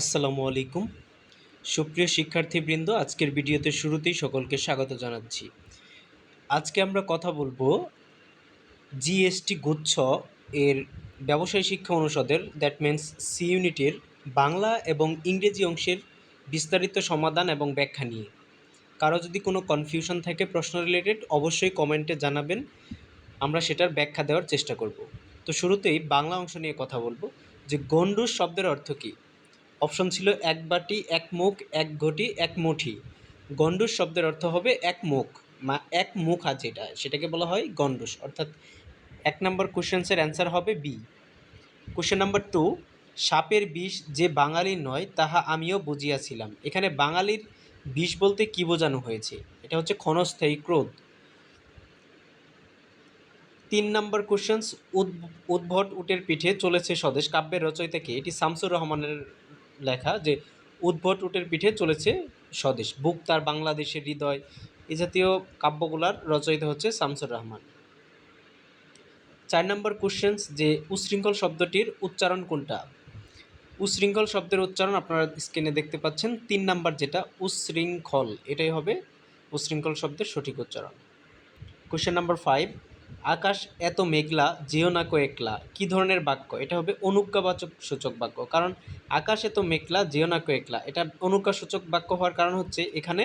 আসসালামু আলাইকুম। সুপ্রিয় শিক্ষার্থীবৃন্দ, আজকের ভিডিওতে শুরুতেই সকলকে স্বাগত জানাচ্ছি। আজকে আমরা কথা বলব জিএসটি গুচ্ছ এর ব্যবসায় শিক্ষা অনুষদের দ্যাট মিন্স সি ইউনিটের বাংলা এবং ইংরেজি অংশের বিস্তারিত সমাধান এবং ব্যাখ্যা নিয়ে। কারও যদি কোনো কনফিউশন থাকে, প্রশ্ন রিলেটেড অবশ্যই কমেন্টে জানাবেন। আমরা সেটার ব্যাখ্যা দেওয়ার চেষ্টা করব। তো শুরুতেই বাংলা অংশ নিয়ে কথা বলব, যে গন্ডুস শব্দের অর্থ কী? অপশন ছিল এক বাটি, এক মুখ, এক ঘটি, এক মুঠি। গন্ডুস শব্দের অর্থ হবে এক মুখ, মা, এক মুখ আছে যেটা সেটাকে বলা হয় গন্ডুস অর্থাৎ এক নম্বর কোশ্চেন্সের অ্যান্সার হবে বি। কোশ্চেন নাম্বার টু, সাপের বিষ যে বাঙালির নয়, তাহা আমিও বুঝিয়াছিলাম। এখানে বাঙালির বিষ বলতে কি বোঝানো হয়েছে? এটা হচ্ছে ক্ষণস্থায়ী ক্রোধ। তিন নম্বর কোশ্চেন্স উদ্ভট উটের পিঠে চলেছে স্বদেশ কাব্যের রচয়িতাকে। এটি শামসুর রহমানের লেখা যে উদ্ভট উটের পিঠে চলেছে স্বদেশ। বুক তার বাংলাদেশের হৃদয়। এ জাতীয় কাব্যগুলার রচয়িতা হচ্ছে শামসুর রহমান। চার নম্বর কোশ্চেন্স যে উশৃঙ্খল শব্দটির উচ্চারণ কোনটা? উশৃঙ্খল শব্দের উচ্চারণ আপনারা স্ক্রিনে দেখতে পাচ্ছেন। তিন নাম্বার যেটা, উশৃঙ্খল। এটাই হবে উশৃঙ্খল শব্দের সঠিক উচ্চারণ। কোশ্চেন নাম্বার ফাইভ আকাশ এত মেঘলা, যেও না কো একলা। কী ধরনের বাক্য? এটা হবে অনুজ্ঞাবাচক সূচক বাক্য। কারণ আকাশ এত মেঘলা, যেও না কো একলা। এটা অনুজ্ঞা সূচক বাক্য হওয়ার কারণ হচ্ছে এখানে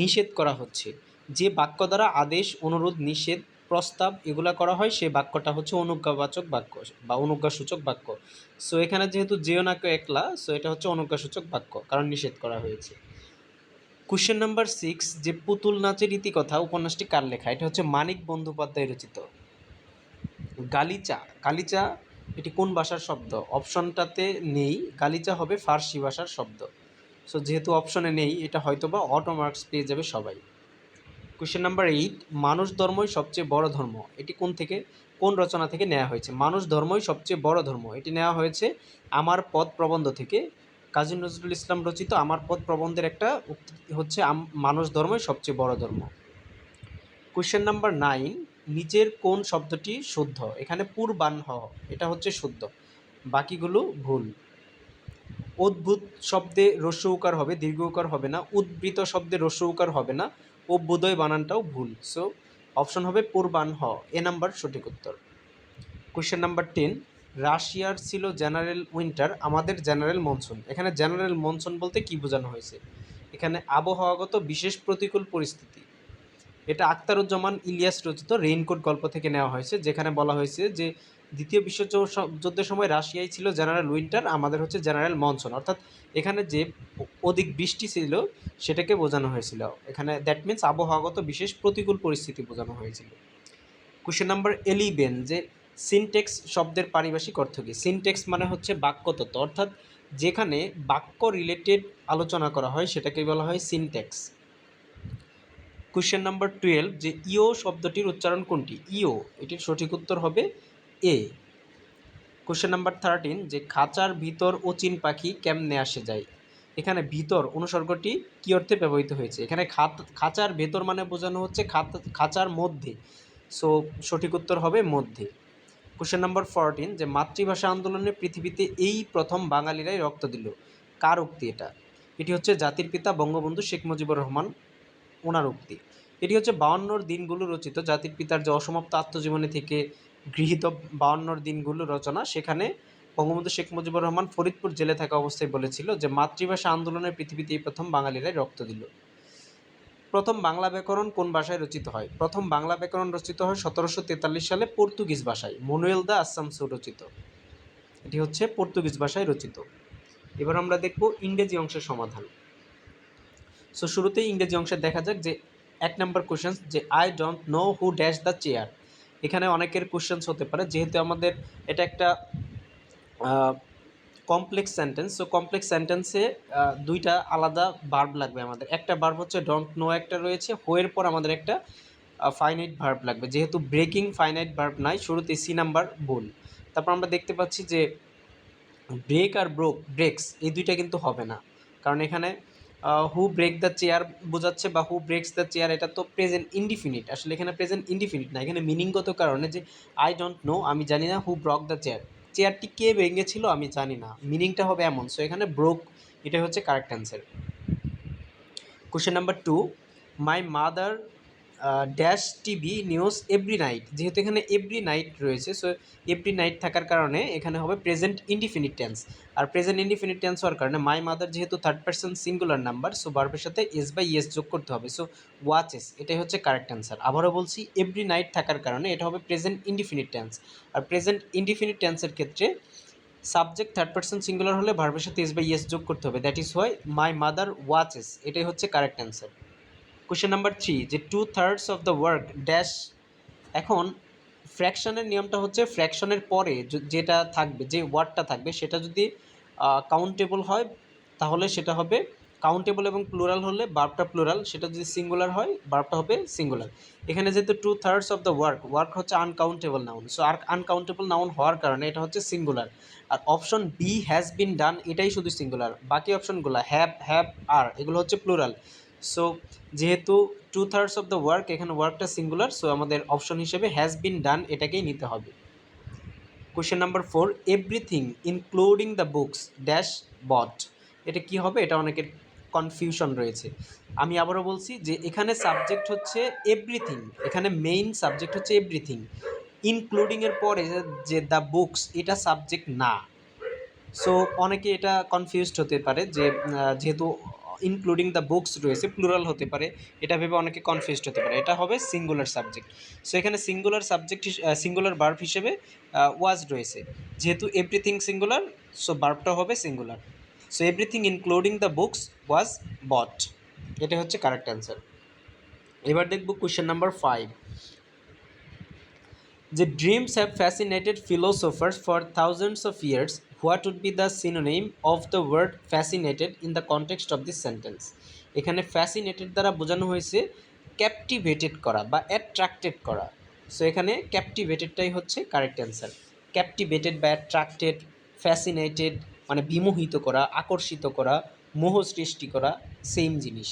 নিষেধ করা হচ্ছে। যে বাক্য দ্বারা আদেশ, অনুরোধ, নিষেধ, প্রস্তাব এগুলা করা হয়, সে বাক্যটা হচ্ছে অনুজ্ঞাবাচক বাক্য বা অনুজ্ঞাসূচক বাক্য। সো এখানে যেহেতু যেও না কো একলা, সো এটা হচ্ছে অনুজ্ঞাসূচক বাক্য, কারণ নিষেধ করা হয়েছে। কোশ্চেন নাম্বার সিক্স যে পুতুল নাচের ইতিকথা উপন্যাসটি কার লেখা? এটা হচ্ছে মানিক বন্দ্যোপাধ্যায় রচিত। গালিচা গালিচা এটি কোন ভাষার শব্দ? অপশনটাতে নেই, গালিচা হবে ফার্সি ভাষার শব্দ। সো যেহেতু অপশনে নেই, এটা হয়তো বা অটো মার্কস পেয়ে যাবে সবাই। কোশ্চেন নাম্বার এইট মানুষ ধর্মই সবচেয়ে বড় ধর্ম। এটি কোন থেকে, কোন রচনা থেকে নেওয়া হয়েছে? মানুষ ধর্মই সবচেয়ে বড় ধর্ম। এটি নেওয়া হয়েছে আমার পদ প্রবন্ধ থেকে। কাজী নজরুল ইসলাম রচিত আমার পথ প্রবন্ধের একটা হচ্ছে মানুষ ধর্মই সবচেয়ে বড় ধর্ম। কোশ্চেন নাম্বার নাইন নিচের কোন শব্দটি শুদ্ধ? এখানে পূর্বাহ্ন এটা হচ্ছে শুদ্ধ। বাকিগুলো ভুল। অদ্ভুত শব্দে রস্য উকার হবে, দীর্ঘ উকার হবে না। উদ্বৃত শব্দে রস্য উকার হবে না। অভ্যুদয় বানানটাও ভুল। সো অপশন হবে পূর্বাহ্ন এ নাম্বার সঠিক উত্তর। কোয়েশ্চেন নাম্বার টেন রাশিয়ার ছিল জেনারেল উইন্টার, আমাদের জেনারেল মনসুন। এখানে জেনারেল মনসুন বলতে কি বোঝানো হয়েছে? এখানে আবহাওয়াগত বিশেষ প্রতিকূল পরিস্থিতি। এটা আখতারুজ্জামান ইলিয়াস রচিত রেইনকোট গল্প থেকে নেওয়া হয়েছে, যেখানে বলা হয়েছে যে, দ্বিতীয় বিশ্বযুদ্ধ- যুদ্ধের সময় রাশিয়ায় ছিল জেনারেল উইন্টার, আমাদের হচ্ছে জেনারেল মনসুন। অর্থাৎ এখানে যে অধিক বৃষ্টি ছিল, সেটাকে বোঝানো হয়েছিল। এখানে দ্যাট মিন্স আবহাওয়াগত বিশেষ প্রতিকূল পরিস্থিতি বোঝানো হয়েছিল। কোশ্চেন নাম্বার এলিভেন যে সিনটেক্স শব্দের পারিভাষিক অর্থ কী? সিনটেক্স মানে হচ্ছে বাক্যতত্ত্ব অর্থাৎ যেখানে বাক্য রিলেটেড আলোচনা করা হয়, সেটাকে বলা হয় সিনটেক্স কোশ্চেন নাম্বার টুয়েলভ যে ইও শব্দটির উচ্চারণ কোনটি? ইও, এটির সঠিক উত্তর হবে এ। কোশ্চেন নাম্বার থার্টিন যে খাঁচার ভিতর অচিন পাখি কেমনে আসে যায়? এখানে ভিতর অনুসর্গটি কী অর্থে ব্যবহৃত হয়েছে? এখানে খাত- খাঁচার ভেতর মানে বোঝানো হচ্ছে খাঁচার মধ্যে। সো সঠিক উত্তর হবে মধ্যে। কোশ্চেন নাম্বার ফোরটিন যে মাতৃভাষা আন্দোলনে পৃথিবীতে এই প্রথম বাঙালিরাই রক্ত দিল। কার উক্তি এটা? এটি হচ্ছে জাতির পিতা বঙ্গবন্ধু শেখ মুজিবুর রহমান ওনার উক্তি। এটি হচ্ছে বাউন্নর দিনগুলো রচিত, জাতির পিতার যে অসমাপ্ত আত্মজীবনী থেকে গৃহীত বাউন্নর দিনগুলো রচনা। সেখানে বঙ্গবন্ধু শেখ মুজিবুর রহমান ফরিদপুর জেলে থাকা অবস্থায় বলেছিল যে, মাতৃভাষা আন্দোলনে পৃথিবীতে এই প্রথম বাঙালিরাই রক্ত দিল। প্রথম বাংলা ব্যাকরণ কোন ভাষায় রচিত হয়? প্রথম বাংলা ব্যাকরণ রচিত হয় সতেরোশো তেতাল্লিশ সালে পর্তুগিজ ভাষায়। মনুয়েল দা আসামসু রচিত। এটি হচ্ছে পর্তুগিজ ভাষায় রচিত। এবার আমরা দেখব ইংরেজি অংশের সমাধান। সো শুরুতেই ইংরেজি অংশে দেখা যাক যে এক নম্বর কোশ্চেন যে I don't know who dash the chair এখানে অনেকের কোশ্চেন্স হতে পারে, যেহেতু আমাদের এটা একটা কমপ্লেক্স সেন্টেন্স সো কমপ্লেক্স সেন্টেন্সে দুইটা আলাদা ভার্ব লাগবে আমাদের। একটা ভার্ব হচ্ছে ডোন্ট নো একটা রয়েছে, হোয়ের পর আমাদের একটা ফাইনাইট ভার্ব লাগবে। যেহেতু ব্রেকিং ফাইনাইট ভার্ব নাই শুরুতে সি নাম্বার ভুল। তারপর আমরা দেখতে পাচ্ছি যে ব্রেক আর ব্রোক ব্রেক্স এই দুইটা কিন্তু হবে না। কারণ এখানে হু ব্রেক দ্য চেয়ার বোঝাচ্ছে বা হু ব্রেক্স দ্য চেয়ার এটা তো প্রেজেন্ট ইনডিফিনিট আসলে এখানে প্রেজেন্ট ইনডিফিনিট না, এখানে মিনিংগত কারণে যে আই ডোন্ট নো আমি জানি না হু ব্রক দ্য চেয়ার চেয়ারটি কে ভেঙেছিল আমি জানি না। মিনিংটা হবে এমন। সো এখানে ব্রোক এটা হচ্ছে correct answer question number two my mother dash TV news every night যেহেতু এখানে এভরি নাইট রয়েছে সো এভরি নাইট থাকার কারণে এখানে হবে প্রেজেন্ট ইনডিফিনিট টেন্স আর প্রেজেন্ট ইনডিফিনিট টেন্স হওয়ার কারণে মাই মাদার যেহেতু third person singular number so বার্বের সাথে এস বাই এস যোগ করতে হবে। সো ওয়াচেস এটাই হচ্ছে কারেক্ট অ্যান্সার আবারও বলছি এভরি নাইট থাকার কারণে এটা হবে প্রেজেন্ট ইনডিফিনিট টেন্স আর প্রেজেন্ট ইনডিফিনিট টেন্সের ক্ষেত্রে সাবজেক্ট থার্ড পার্সন সিঙ্গুলার হলে ভার্বের সাথে এস বাই এস যোগ করতে হবে। That is why my mother watches এটাই হচ্ছে correct answer question number three যে two thirds of the work dash এখন ফ্র্যাকশনের নিয়মটা হচ্ছে ফ্র্যাকশনের পরে যেটা থাকবে, যে ওয়ার্ডটা থাকবে, সেটা যদি কাউন্টেবল হয়, তাহলে সেটা হবে কাউন্টেবল এবং প্লুরাল হলে বার্বটা প্লুরাল সেটা যদি সিঙ্গুলার হয় বার্বটা হবে সিঙ্গুলার এখানে যেহেতু two thirds of the work work হচ্ছে আনকাউন্টেবল নাউন সো আর আনকাউন্টেবল নাউন হওয়ার কারণে এটা হচ্ছে singular R option B has been done এটাই শুধু সিঙ্গুলার বাকি অপশনগুলো হ্যাভ হ্যাভ আর এগুলো হচ্ছে প্লুরাল সো যেহেতু two thirds of the work এখানে ওয়ার্কটা সিঙ্গুলার সো আমাদের অপশন হিসেবে হ্যাজ বিন ডান এটাকেই নিতে হবে। Question number four everything including the books dash but এটা কি হবে? এটা অনেকের কনফিউশন রয়েছে। আমি আবারও বলছি যে এখানে সাবজেক্ট হচ্ছে এভরিথিং এখানে মেইন সাবজেক্ট হচ্ছে এভরিথিং ইনক্লুডিংয়ের পরে যে দ্য বুকস এটা সাবজেক্ট না। সো অনেকে এটা কনফিউজড হতে পারে যে যেহেতু ইনক্লুডিং দ্য বুকস রয়েছে প্লুরাল হতে পারে, এটা ভেবে অনেকে কনফিউজড হতে পারে। এটা হবে সিঙ্গুলার সাবজেক্ট সো এখানে সিঙ্গুলার সাবজেক্ট সিঙ্গুলার বার্ব হিসেবে ওয়াজ রয়েছে। যেহেতু এভরিথিং সিঙ্গুলার সো বার্বটা হবে singular so everything including the books was but এটা হচ্ছে কারেক্ট অ্যান্সার এবার দেখব কোয়েশ্চেন নাম্বার ফাইভ যে dreams have fascinated philosophers for thousands of years what would be the synonym of the word fascinated in the context of this sentence এখানে fascinated দ্বারা বোঝানো হয়েছে ক্যাপটিভেটেড করা বা অ্যাট্রাক্টেড করা সো এখানে ক্যাপটিভেটেডটাই হচ্ছে কারেক্ট অ্যান্সার ক্যাপটিভেটেড বা অ্যাট্রাক্টেড, ফ্যাসিনেটেড মানে বিমোহিত করা, আকর্ষিত করা, মোহ সৃষ্টি করা সেম জিনিস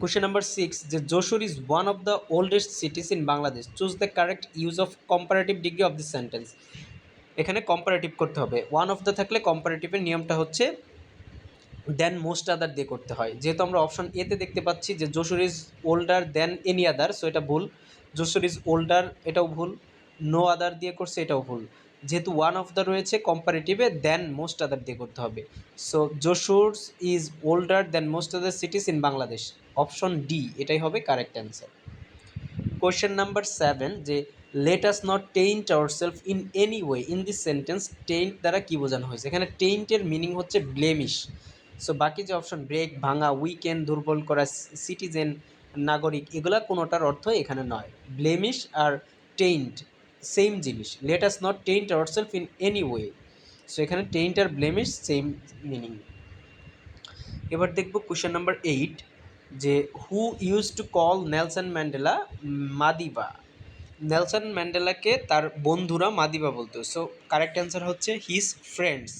Question নাম্বার সিক্স যে Jessore is one of the oldest cities in Bangladesh. Choose the correct use of comparative degree of this sentence. এখানে কম্পারেটিভ করতে হবে। ওয়ান অফ দ্য থাকলে কম্পারেটিভের নিয়মটা হচ্ছে দেন মোস্ট আদার দিয়ে করতে হয়। যেহেতু আমরা অপশন এতে দেখতে পাচ্ছি যে Jessore is older than any other so এটা ভুল। যশোর ইজ ওল্ডার এটাও ভুল। নো আদার দিয়ে করছে, এটাও ভুল। যেহেতু ওয়ান অফ দ্য রয়েছে কম্পারেটিভে দেন মোস্ট আদার দিয়ে করতে হবে। So Jessore is older than most other cities in Bangladesh option D এটাই হবে correct answer question number seven যে let us not taint our self in any way in this sentence taint দ্বারা কী বোঝানো হয়েছে? এখানে টেইন্টের মিনিং হচ্ছে ব্লেমিশ সো বাকি যে অপশন ব্রেক ভাঙা উইকেন্ড দুর্বল করা সিটিজেন নাগরিক, এগুলা কোনোটার অর্থ এখানে নয়। ব্লেমিশ আর টেইন্ট সেম জিনিস। Let us not taint our self in any way so এখানে টেইন্ট আর ব্লেমিশ সেম মিনিং এবার দেখব কোয়েশ্চেন নাম্বার এইট যে who use to call Nelson Mandela Madiba Nelson ম্যান্ডেলাকে তার বন্ধুরা মাদিবা বলতো। সো কারেক্ট অ্যান্সার হচ্ছে হিজ ফ্রেন্ডস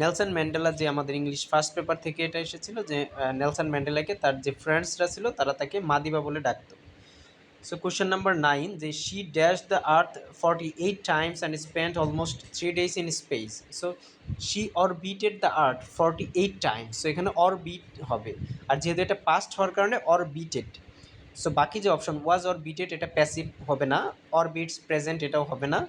নেলসন ম্যান্ডেলা যে আমাদের ইংলিশ ফার্স্ট পেপার থেকে এটা এসেছিল যে নেলসন ম্যান্ডেলাকে তার যে ফ্রেন্ডসরা ছিল তারা তাকে মাদিবা বলে ডাকতো। সো কোশ্চেন নাম্বার নাইন যে she dash the earth forty eight times and spend almost three days in space so she orbited the earth forty eight times so এখানে অরবিট হবে। আর যেহেতু এটা পাস্ট হওয়ার কারণে অরবিটেড সো বাকি যে অপশন ওয়াজ অরবিটেড এটা প্যাসিভ হবে না। অরবিটস প্রেজেন্ট এটাও হবে না।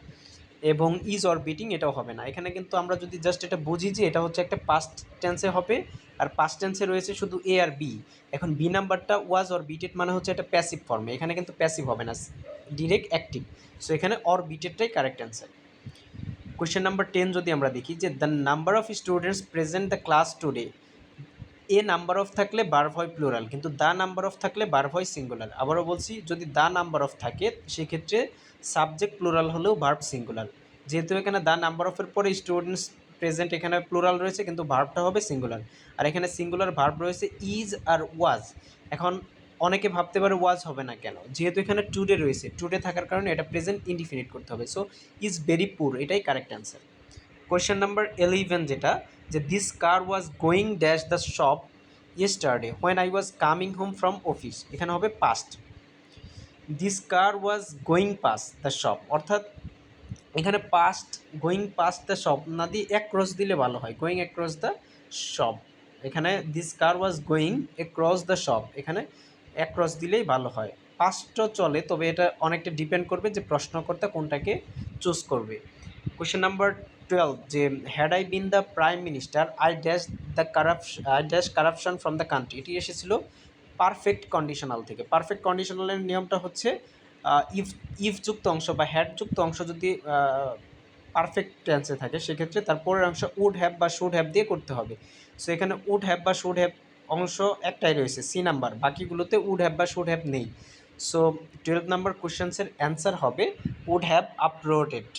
এবং ইজ অরবিটিং এটাও হবে না। এখানে কিন্তু আমরা যদি জাস্ট এটা বুঝি যে এটা হচ্ছে একটা পাস্ট টেন্সে হবে, আর পাস্ট টেন্সে রয়েছে শুধু এ আর বি এখন বি নাম্বারটা ওয়াজ অর বিটেড মানে হচ্ছে এটা প্যাসিভ ফর্মে এখানে কিন্তু প্যাসিভ হবে না ডিরেক্ট অ্যাক্টিভ সো এখানে অর বিটেডটাই correct answer question number ten যদি আমরা দেখি যে the number of students present the class today a number of থাকলে বার হয় প্লুরাল কিন্তু দা নাম্বার অফ থাকলে বার হয় সিঙ্গুলার আবারও বলছি, যদি দা নাম্বার অফ থাকে, সেক্ষেত্রে সাবজেক্ট প্লুরাল হলেও ভার্ব সিঙ্গুলার যেহেতু এখানে দা নাম্বার অফের পরে স্টুডেন্টস প্রেজেন্ট এখানে প্লুরাল রয়েছে, কিন্তু ভার্ভটা হবে সিঙ্গুলার আর এখানে সিঙ্গুলার ভার্ভ রয়েছে ইজ আর ওয়াজ এখন অনেকে ভাবতে পারে ওয়াজ হবে না কেন? যেহেতু এখানে টুডে রয়েছে টুডে থাকার কারণে এটা প্রেজেন্ট ইনডিফিনিট করতে হবে। সো ইজ ভেরি পুর এটাই correct answer question number eleven যেটা, যে this car was going dash the shop yesterday when I was coming home from office এখানে হবে past this car was going pass the shop অর্থাৎ এখানে past going past the shop না দিয়ে across দিলে ভালো হয়। গোয়িং অ্যাক্রস দ্য শপ এখানে this car was going across the shop এখানে অ্যাক্রস দিলেই ভালো হয়। পাস্টও চলে, তবে এটা অনেকটা ডিপেন্ড করবে যে প্রশ্নকর্তা কোনটাকে চুজ করবে। কোয়েশ্চেন নাম্বার টুয়েলভ যে had I been the prime minister I dash the corruption I dash corruption from the country এটি এসেছিল পারফেক্ট কন্ডিশনাল থেকে। পারফেক্ট কন্ডিশনালের নিয়মটা হচ্ছে ইফ ইফযুক্ত অংশ বা হ্যাডযুক্ত অংশ যদি পারফেক্ট টেন্সে থাকে, সেক্ষেত্রে তার পরের অংশ উড হ্যাভ বা শুড হ্যাভ দিয়ে করতে হবে। সো এখানে উড হ্যাভ বা শুড হ্যাভ অংশ একটাই রয়েছে সি নাম্বার বাকিগুলোতে উড হ্যাভ বা শুড হ্যাভ নেই। সো টুয়েলভ নাম্বার কোশ্চেন্সের অ্যান্সার হবে উড হ্যাভ আপলোডেড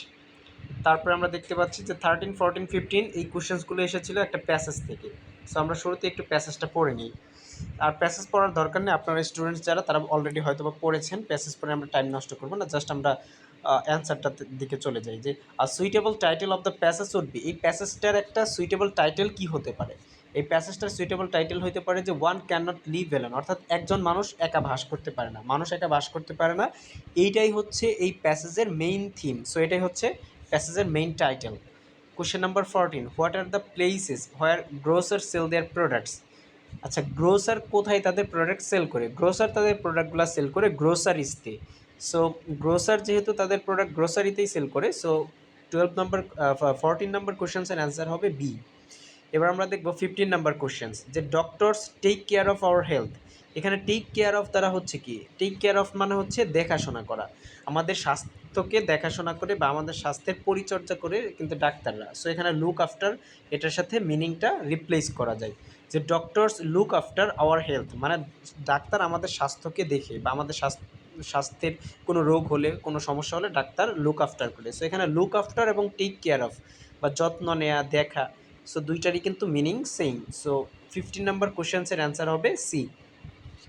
তারপরে আমরা দেখতে পাচ্ছি যে থার্টিন ফোরটিন ফিফটিন এই কোশ্চেন্সগুলো এসেছিল একটা প্যাসেজ থেকে। সো আমরা শুরুতে একটু প্যাসেজটা পড়ে নিই। আর প্যাসেজ পড়ার দরকার নেই, আপনারা স্টুডেন্টস যারা, তারা অলরেডি হয়তো বা পড়েছেন প্যাসেজ পড়ে আমরা টাইম নষ্ট করব না জাস্ট আমরা অ্যান্সারটার দিকে চলে যাই যে, আর suitable title of the passage would be এই প্যাসেজটার একটা সুইটেবল টাইটেল কি হতে পারে? এই প্যাসেজটার সুইটেবল টাইটেল হতে পারে যে one can not live alone অর্থাৎ একজন মানুষ একা বাস করতে পারে না, মানুষ একা বাস করতে পারে না। এইটাই হচ্ছে এই প্যাসেজের মেইন থিম সো এটাই হচ্ছে প্যাসেজের main title question number fourteen what are the places where grocer sell their products আচ্ছা গ্রোসার কোথায় তাদের প্রোডাক্ট সেল করে? গ্রোসার তাদের প্রোডাক্টগুলো সেল করে গ্রোসারিজতে সো গ্রোসার যেহেতু তাদের প্রোডাক্ট গ্রোসারিতেই সেল করে so twelve number fourteen number কোশ্চেন্সের answer হবে বি এবার আমরা দেখব ফিফটিন নাম্বার কোশ্চেন্স যে doctors take care of our health এখানে টেক কেয়ার অফ তারা হচ্ছে কি? টেক কেয়ার অফ মানে হচ্ছে দেখাশোনা করা। আমাদের স্বাস্থ্যকে দেখাশোনা করে বা আমাদের স্বাস্থ্যের পরিচর্যা করে কিন্তু ডাক্তাররা। সো এখানে লুক আফটার এটার সাথে মিনিংটা রিপ্লেস করা যায়। যে doctors look after our health মানে ডাক্তার আমাদের স্বাস্থ্যকে দেখে বা আমাদের স্বাস্থ্য, স্বাস্থ্যের কোনো রোগ হলে, কোনো সমস্যা হলে ডাক্তার লুক আফটার করে। সো এখানে লুক আফটার এবং টেক কেয়ার অফ বা যত্ন নেওয়া দেখা সো দুইটারই কিন্তু meaning same so fifteen number কোশ্চেন্সের answer হবে সি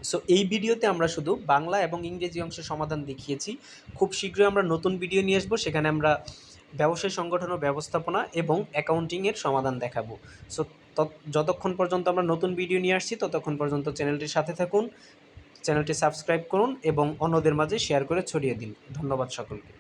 সো এই ভিডিওতে আমরা শুধু বাংলা এবং ইংরেজি অংশের সমাধান দেখিয়েছি। খুব শীঘ্রই আমরা নতুন ভিডিও নিয়ে আসব, সেখানে আমরা ব্যবসায় সংগঠন ও ব্যবস্থাপনা এবং অ্যাকাউন্টিংয়ের সমাধান দেখাবো। সো যতক্ষণ পর্যন্ত আমরা নতুন ভিডিও নিয়ে আসছি, ততক্ষণ পর্যন্ত চ্যানেলটির সাথে থাকুন, চ্যানেলটি সাবস্ক্রাইব করুন এবং অন্যদের মাঝে শেয়ার করে ছড়িয়ে দিন। ধন্যবাদ সকলকে।